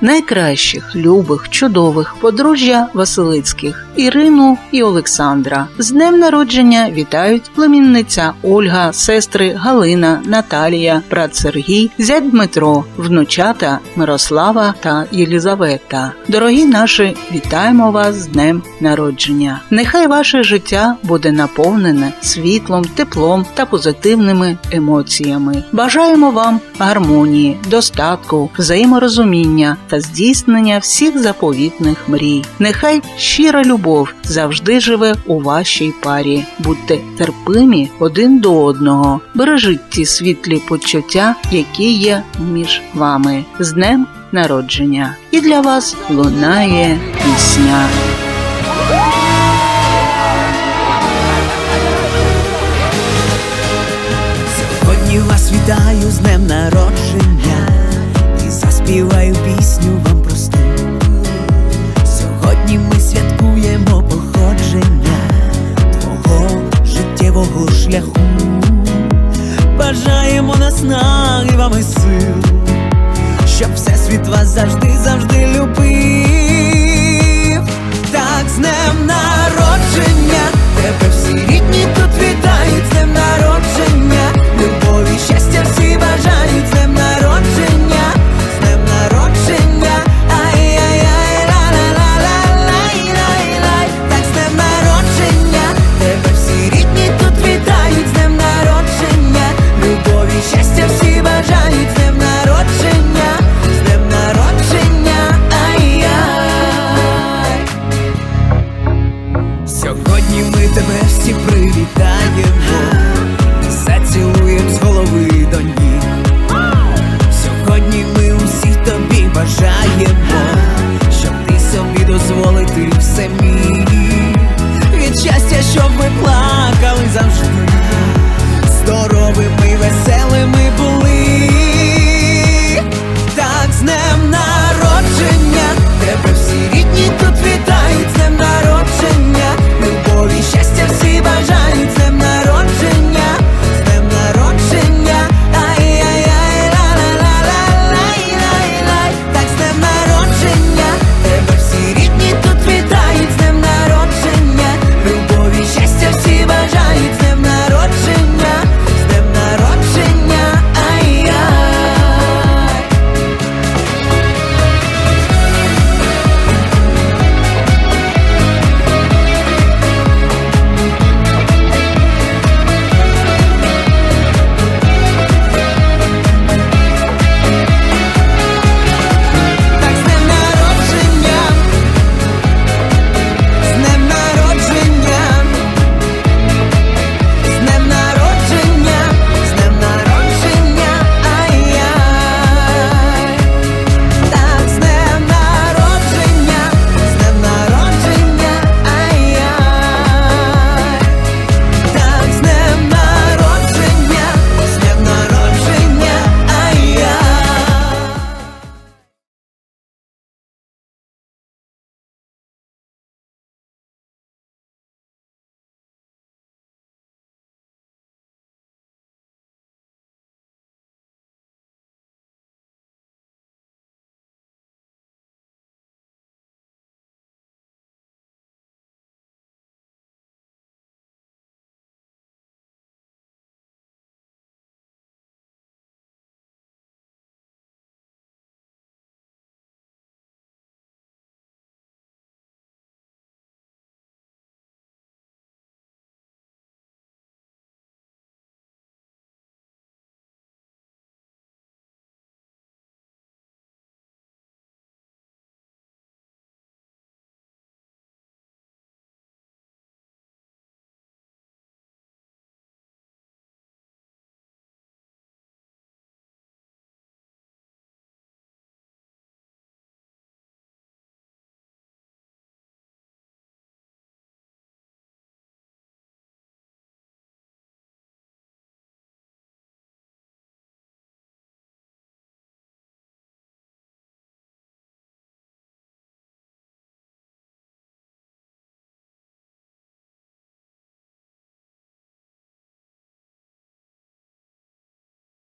найкращих, любих, чудових подружжя Василицьких Ірину і Олександра. З днем народження вітають племінниця Ольга, сестри Галина, Наталія, брат Сергій, зять Дмитро, внучата Мирослава та Єлізавета. Дорогі наші, вітаємо вас з днем народження. Нехай ваше життя буде наповнене світлом, теплом та позитивними емоціями. Бажаємо вам гармонії, достатку, взаєморозуміння та здійснення всіх заповітних мрій. Нехай щира любов завжди живе у вашій парі. Будьте терпимі один до одного, бережіть ті світлі почуття, які є між вами. З днем народження! І для вас лунає пісня. Вітаю з днем народження Співаю пісню вам просту, сьогодні ми святкуємо походження твого життєвого шляху, бажаємо наснаги вам і сил, щоб всесвіт вас завжди, завжди. І ми тебе всі привітаємо, зацілуєм з голови до ніг Сьогодні ми усі тобі бажаємо.